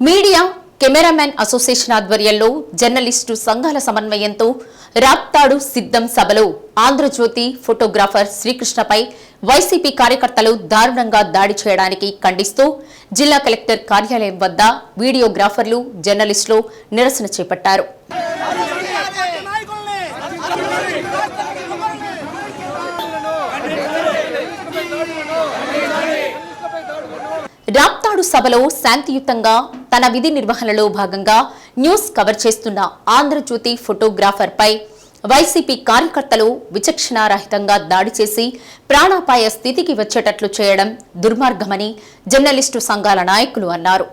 Media cameraman association ఆధ్వర్యంలో journalist సంఘాల సమన్వయంతో రాప్తాడు సిద్ధం సభలో ఆంధ్రజ్యోతి ఫోటోగ్రాఫర్ శ్రీకృష్ణపై వైసీపీ కార్యకర్తలు దారుణంగా దాడి చేయడానికి ఖండిస్తూ జిల్లా కలెక్టర్ కార్యాలయం వద్ద వీడియోగ్రాఫర్లు జర్నలిస్టులు నిరసన చేపట్టారు. రాప్తాడు సభలో శాంతియుతంగా తన విధి నిర్వహణలో భాగంగా న్యూస్ కవర్ చేస్తున్న ఆంధ్రజ్యోతి ఫోటోగ్రాఫర్ పై వైసీపీ కార్యకర్తలు విచక్షణారహితంగా దాడి చేసి ప్రాణాపాయ స్థితికి వచ్చేటట్లు చేయడం దుర్మార్గమని జర్నలిస్టు సంఘాల నాయకులు అన్నారు.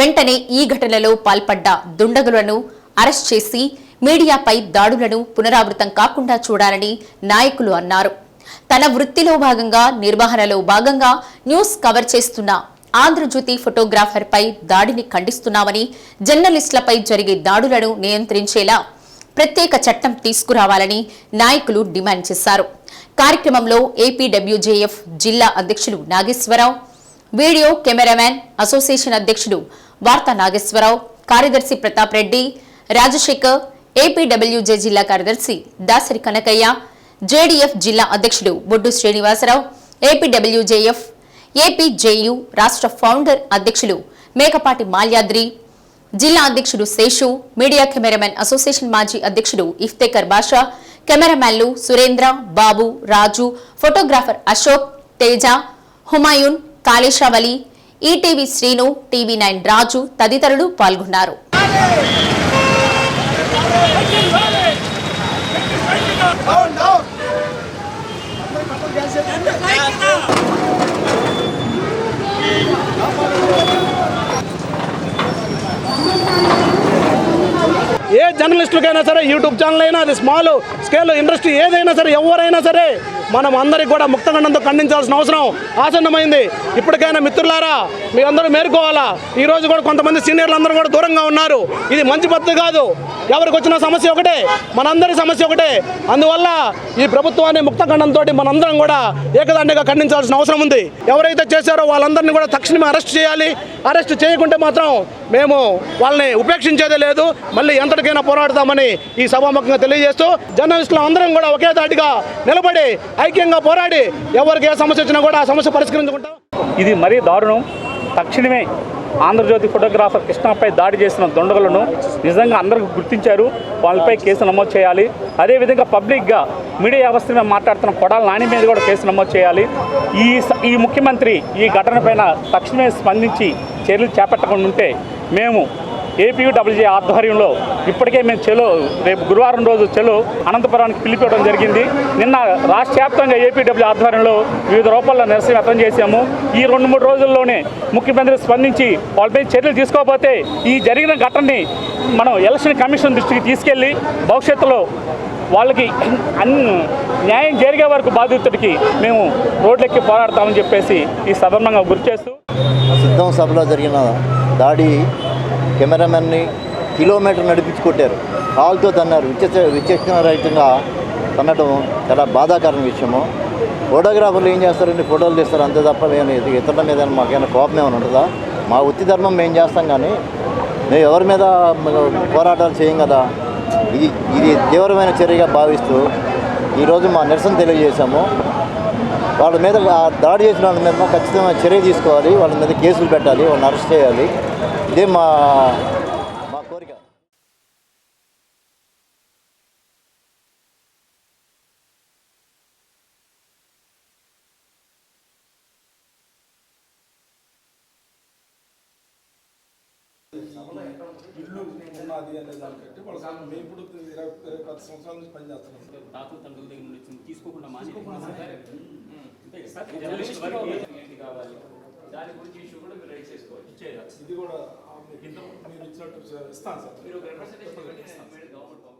వెంటనే ఈ ఘటనలో పాల్పడ్డ దుండగులను అరెస్ట్ చేసి మీడియాపై దాడులను పునరావృతం కాకుండా చూడాలని నాయకులు అన్నారు. తన వృత్తిలో భాగంగా నిర్వహణలో భాగంగా న్యూస్ కవర్ చేస్తున్న ఆంధ్రజ్యోతి ఫోటోగ్రాఫర్ పై దాడిని ఖండిస్తున్నామని జర్నలిస్టులపై జరిగే దాడులను నియంత్రించేలా ప్రత్యేక చట్టం తీసుకురావాలని నాయకులు డిమాండ్ చేశారు. కార్యక్రమంలో ఏపీడబ్ల్యూజేఎఫ్ జిల్లా అధ్యక్షులు నాగేశ్వరరావు వీడియో కెమెరామ్యాన్ అసోసియేషన్ అధ్యక్షుడు వార్తా నాగేశ్వరరావు కార్యదర్శి ప్రతాప్ రెడ్డి రాజశేఖర్ ఏపీడబ్ల్యూజే జిల్లా కార్యదర్శి దాసరి కనకయ్య జేడీఎఫ్ జిల్లా అధ్యక్షుడు బొడ్డు శ్రీనివాసరావు ఏపీడబ్ల్యూజేఎఫ్ ఏపీజేయు రాష్ట్ర ఫౌండర్ అధ్యక్షులు మేకపాటి మాల్యాద్రి జిల్లా అధ్యక్షుడు శేషు మీడియా కెమెరామెన్ అసోసియేషన్ మాజీ అధ్యక్షుడు Iftekhar Basha కెమెరామెన్లు Surendra Babu Raju photographer Ashok Teja Humayun Kaleshavali ETV Srinu TV nine Raju తదితరులు పాల్గొన్నారు. జర్నలిస్టులకైనా సరే యూట్యూబ్ ఛానల్ అయినా అది స్మాల్ స్కేల్లో ఇండస్ట్రీ ఏదైనా సరే ఎవరైనా సరే మనం అందరికి కూడా ముక్తగండంతో ఖండించాల్సిన అవసరం ఆసన్నమైంది. ఇప్పటికైనా మిత్రులారా మీరందరూ మేరుకోవాలా ఈ రోజు కూడా కొంతమంది సీనియర్లు అందరూ కూడా దూరంగా ఉన్నారు. ఇది మంచి పద్ధతి కాదు. ఎవరికి వచ్చిన సమస్య ఒకటే మనందరి సమస్య ఒకటే. అందువల్ల ఈ ప్రభుత్వాన్ని ముక్తఖండంతో మనందరం కూడా ఏకదండగా ఖండించాల్సిన అవసరం ఉంది. ఎవరైతే చేశారో వాళ్ళందరినీ కూడా తక్షణమే అరెస్ట్ చేయాలి. అరెస్ట్ చేయకుంటే మాత్రం మేము వాళ్ళని ఉపేక్షించేదే లేదు. మళ్ళీ ఎంతటికైనా పోరాడతామని ఈ సభాముఖంగా తెలియజేస్తూ జర్నలిస్టులు అందరం కూడా ఒకే దాటిగా నిలబడి ఐక్యంగా పోరాడి ఎవరికి ఏ సమస్య వచ్చినా కూడా ఆ సమస్య పరిష్కరించుకుంటాం. ఇది మరీ దారుణం. తక్షణమే ఆంధ్రజ్యోతి ఫోటోగ్రాఫర్ కృష్ణపై దాడి చేసిన దొండగలను నిజంగా అందరికీ గుర్తించారు. వాళ్ళపై కేసు నమోదు చేయాలి. అదేవిధంగా పబ్లిక్గా మీడియా వ్యవస్థ మీద మాట్లాడుతున్న కొడాల నాని మీద కూడా కేసు నమోదు చేయాలి. ఈ స- ఈ ముఖ్యమంత్రి ఈ ఘటనపైన తక్షణమే స్పందించి చర్యలు చేపట్టకుండా ఉంటే మేము ఏపీయూడబ్ల్యూజే ఆధ్వర్యంలో ఇప్పటికే మేము చెలో రేపు గురువారం రోజు చెలో అనంతపురానికి పిలిపివ్వడం జరిగింది. నిన్న రాష్ట్ర వ్యాప్తంగా ఏపీడబ్ల్యూ ఆధ్వర్యంలో వివిధ రూపాల్లో నిరసన వ్యక్తం చేశాము. ఈ రెండు మూడు రోజుల్లోనే ముఖ్యమంత్రి స్పందించి వాళ్ళపై చర్యలు తీసుకోకపోతే ఈ జరిగిన ఘటనని మనం ఎలక్షన్ కమిషన్ దృష్టికి తీసుకెళ్ళి భవిష్యత్తులో వాళ్ళకి అన్ని న్యాయం జరిగే వరకు బాధితుడికి మేము రోడ్లెక్కి పోరాడతామని చెప్పేసి ఈ సదర్భంగా గుర్తు చేస్తూ సిద్ధం సభలో జరిగిన దాడి కెమెరామెన్ని కిలోమీటర్ నడిపించి కొట్టారు. కాల్తో తన్నారు. విచక్ష రైతుగా తనటం చాలా బాధాకరమైన విషయము. ఫోటోగ్రాఫర్లు ఏం చేస్తారండి ఫోటోలు తీస్తారు. అంతే తప్ప నేను ఇతరుల మీద మాకేమైనా కోపం ఏమైనా ఉంటుందా? మా వృత్తి ధర్మం మేము చేస్తాం కానీ మేము ఎవరి మీద పోరాటాలు చేయం కదా? ఇది ఇది తీవ్రమైన చర్యగా భావిస్తూ ఈరోజు మా నిరసన తెలియజేశాము. వాళ్ళ మీద దాడి చేసిన వాళ్ళ మీద ఖచ్చితంగా చర్య తీసుకోవాలి. వాళ్ళ మీద కేసులు పెట్టాలి. వాళ్ళని అరెస్ట్ చేయాలి. ఇదే మా మా కోరిక ఇల్లు ఉన్నది అనే దానికంటే వాళ్ళ సార్ మేము ఇప్పుడు ఇరవై ఇరవై పది సంవత్సరాల నుంచి పనిచేస్తున్నాం సార్ తాతల తండ్రుల దగ్గర నుండి వచ్చింది తీసుకోకుండా జర్నలిస్ట్ వారికి ఏంటి కావాలి దాని గురించి ఇష్యూ కూడా మీరు రైట్ చేసుకోవచ్చు ఇచ్చేయాలి ఇది కూడా మీరు ఇచ్చినట్టు ఇస్తాను సార్. మీరు గవర్నమెంట్